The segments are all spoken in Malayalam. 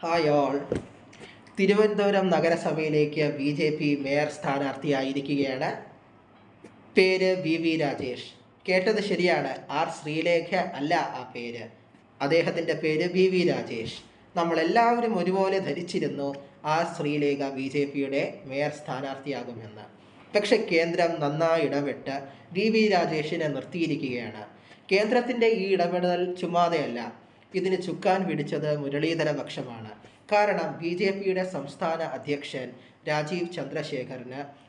ഹായ് ഓൾ തിരുവനന്തപുരം നഗരസഭയിലേക്ക് ബി ജെ പി മേയർ സ്ഥാനാർത്ഥിയായിരിക്കുകയാണ്. പേര് വി വി രാജേഷ്. കേട്ടത് ശരിയാണ്. ആർ ശ്രീലേഖ അല്ല ആ പേര്. അദ്ദേഹത്തിന്റെ പേര് വി വി രാജേഷ്. നമ്മളെല്ലാവരും ഒരുപോലെ ധരിച്ചിരുന്നു ആർ ശ്രീലേഖ ബി ജെ പിയുടെ മേയർ സ്ഥാനാർത്ഥിയാകുമെന്ന്. പക്ഷെ കേന്ദ്രം നന്നായി ഇടപെട്ട് വി വി രാജേഷിനെ നിർത്തിയിരിക്കുകയാണ്. കേന്ദ്രത്തിന്റെ ഈ ഇടപെടൽ ചുമ്മാതെയല്ല. ഇതിന് ചുക്കാൻ പിടിച്ചത് മുരളീധര പക്ഷമാണ്. കാരണം ബി ജെ പിയുടെ സംസ്ഥാന അധ്യക്ഷൻ രാജീവ് ചന്ദ്രശേഖറിന്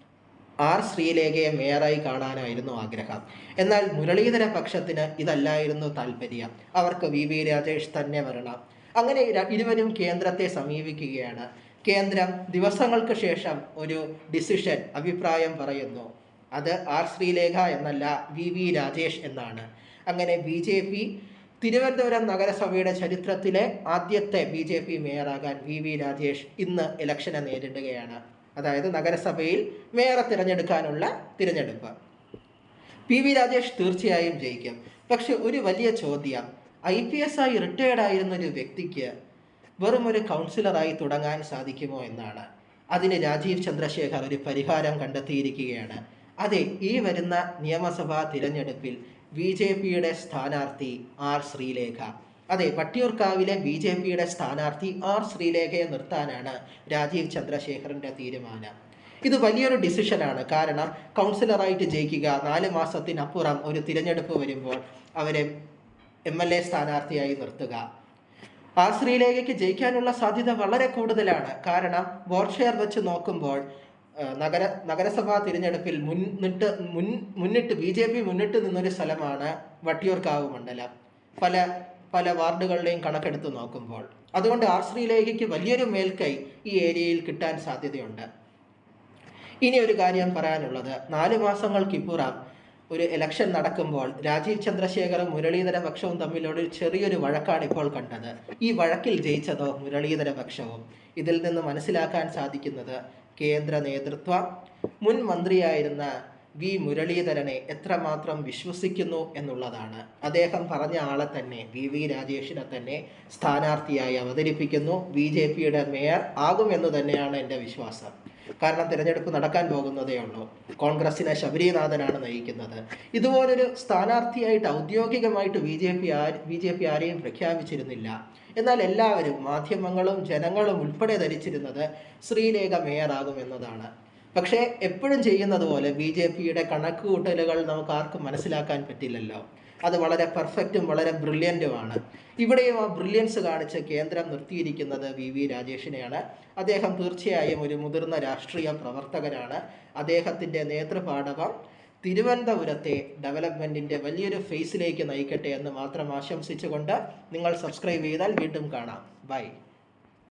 ആർ ശ്രീലേഖയെ മേയറായി കാണാനായിരുന്നു ആഗ്രഹം. എന്നാൽ മുരളീധര പക്ഷത്തിന് ഇതല്ലായിരുന്നു താല്പര്യം. അവർക്ക് വി വി രാജേഷ് തന്നെ വരണം. അങ്ങനെ ഇരുവരും കേന്ദ്രത്തെ സമീപിക്കുകയാണ്. കേന്ദ്രം ദിവസങ്ങൾക്ക് ശേഷം ഒരു ഡിസിഷൻ അഭിപ്രായം പറയുന്നു. അത് ആർ ശ്രീലേഖ എന്നല്ല വി വി രാജേഷ് എന്നാണ്. അങ്ങനെ ബി ജെ പി തിരുവനന്തപുരം നഗരസഭയുടെ ചരിത്രത്തിലെ ആദ്യത്തെ ബി ജെ പി മേയറാകാൻ വി വി രാജേഷ് ഇന്ന് ഇലക്ഷനെ നേരിടുകയാണ്. അതായത് നഗരസഭയിൽ മേയറെ തിരഞ്ഞെടുക്കാനുള്ള തിരഞ്ഞെടുപ്പ്. പി വി രാജേഷ് തീർച്ചയായും ജയിക്കും. പക്ഷെ ഒരു വലിയ ചോദ്യം. ഐ പി എസ് ആയി റിട്ടയർഡ് ആയിരുന്ന ഒരു വ്യക്തിക്ക് വെറും ഒരു കൗൺസിലറായി തുടങ്ങാൻ സാധിക്കുമോ എന്നാണ്. അതിന് രാജീവ് ചന്ദ്രശേഖർ ഒരു പരിഹാരം കണ്ടെത്തിയിരിക്കുകയാണ്. അതെ ഈ വരുന്ന നിയമസഭാ തിരഞ്ഞെടുപ്പിൽ ബി ജെ പിയുടെ സ്ഥാനാർത്ഥി ആർ ശ്രീലേഖ. അതെ വട്ടിയൂർക്കാവിലെ ബി ജെ പിയുടെ സ്ഥാനാർത്ഥി ആർ ശ്രീലേഖയെ നിർത്താനാണ് രാജീവ് ചന്ദ്രശേഖറിന്റെ തീരുമാനം. ഇത് വലിയൊരു ഡിസിഷനാണ്. കാരണം കൗൺസിലറായിട്ട് ജയിക്കുക നാല് മാസത്തിനപ്പുറം ഒരു തിരഞ്ഞെടുപ്പ് വരുമ്പോൾ അവരെ എം എൽ എ സ്ഥാനാർത്ഥിയായി നിർത്തുക. ആ ശ്രീലേഖയ്ക്ക് ജയിക്കാനുള്ള സാധ്യത വളരെ കൂടുതലാണ്. കാരണം വോട്ട് ഷെയർ വെച്ച് നോക്കുമ്പോൾ നഗര നഗരസഭാ തിരഞ്ഞെടുപ്പിൽ മുന്നിട്ട് മുൻ മുന്നിട്ട് ബി ജെ പി മുന്നിട്ട് നിന്നൊരു സ്ഥലമാണ് വട്ടിയൂർക്കാവ് മണ്ഡലം. പല പല വാർഡുകളുടെയും കണക്കെടുത്ത് നോക്കുമ്പോൾ. അതുകൊണ്ട് ആർ ശ്രീലേഖയ്ക്ക് വലിയൊരു മേൽക്കൈ ഈ ഏരിയയിൽ കിട്ടാൻ സാധ്യതയുണ്ട്. ഇനി ഒരു കാര്യം പറയാനുള്ളത്. നാല് മാസങ്ങൾക്കിപ്പുറം ഒരു ഇലക്ഷൻ നടക്കുമ്പോൾ രാജീവ് ചന്ദ്രശേഖറും മുരളീധര പക്ഷവും തമ്മിലൊരു ചെറിയൊരു വഴക്കാണ് ഇപ്പോൾ കണ്ടത്. ഈ വഴക്കിൽ ജയിച്ചതോ മുരളീധര പക്ഷവും? ഇതിൽ നിന്ന് മനസ്സിലാക്കാൻ സാധിക്കുന്നത് കേന്ദ്ര നേതൃത്വ. മുൻ മന്ത്രിയായിരുന്ന വി. മുരളീധരനെ എത്രമാത്രം വിശ്വസിക്കുന്നു എന്നുള്ളതാണ്. അദ്ദേഹം പറഞ്ഞ ആളെ തന്നെ വി. വി. രാജേഷിനെ തന്നെ സ്ഥാനാർത്ഥിയായി അവതരിപ്പിക്കുന്നു. ബി. ജെ. പിയുടെ മേയർ ആകുമെന്ന് തന്നെയാണ് എന്റെ വിശ്വാസം. കാരണം തിരഞ്ഞെടുപ്പ് നടക്കാൻ പോകുന്നതേ ഉള്ളൂ. കോൺഗ്രസിനെ ശബരിനാഥനാണ് നയിക്കുന്നത്. ഇതുപോലൊരു സ്ഥാനാർത്ഥിയായിട്ട് ഔദ്യോഗികമായിട്ട് ബി. ജെ. പി ആര് ബി. ജെ. പി ആരെയും പ്രഖ്യാപിച്ചിരുന്നില്ല. എന്നാൽ എല്ലാവരും മാധ്യമങ്ങളും ജനങ്ങളും ഉൾപ്പെടെ ധരിച്ചിരുന്നത് ശ്രീലേഖ മേയറാകും എന്നതാണ്. പക്ഷേ എപ്പോഴും ചെയ്യുന്നത് പോലെ ബി ജെ പിയുടെ കണക്കുകൂട്ടലുകൾ നമുക്ക് ആർക്കും മനസ്സിലാക്കാൻ പറ്റില്ലല്ലോ. അത് വളരെ പെർഫെക്റ്റും വളരെ ബ്രില്യന്റുമാണ് ഇവിടെയും ആ ബ്രില്യൻസ് കാണിച്ച് കേന്ദ്രം നിർത്തിയിരിക്കുന്നത് വി വി രാജേഷിനെയാണ്. അദ്ദേഹം തീർച്ചയായും ഒരു മുതിർന്ന രാഷ്ട്രീയ പ്രവർത്തകനാണ്. അദ്ദേഹത്തിന്റെ നേതൃപാടവം തിരുവനന്തപുരത്തെ ഡെവലപ്മെന്റിന്റെ വലിയൊരു ഫേസിലേക്ക് നയിക്കട്ടെ എന്ന് മാത്രം ആശംസിച്ചുകൊണ്ട് നിങ്ങൾ സബ്സ്ക്രൈബ് ചെയ്താൽ വീണ്ടും കാണാം. ബൈ.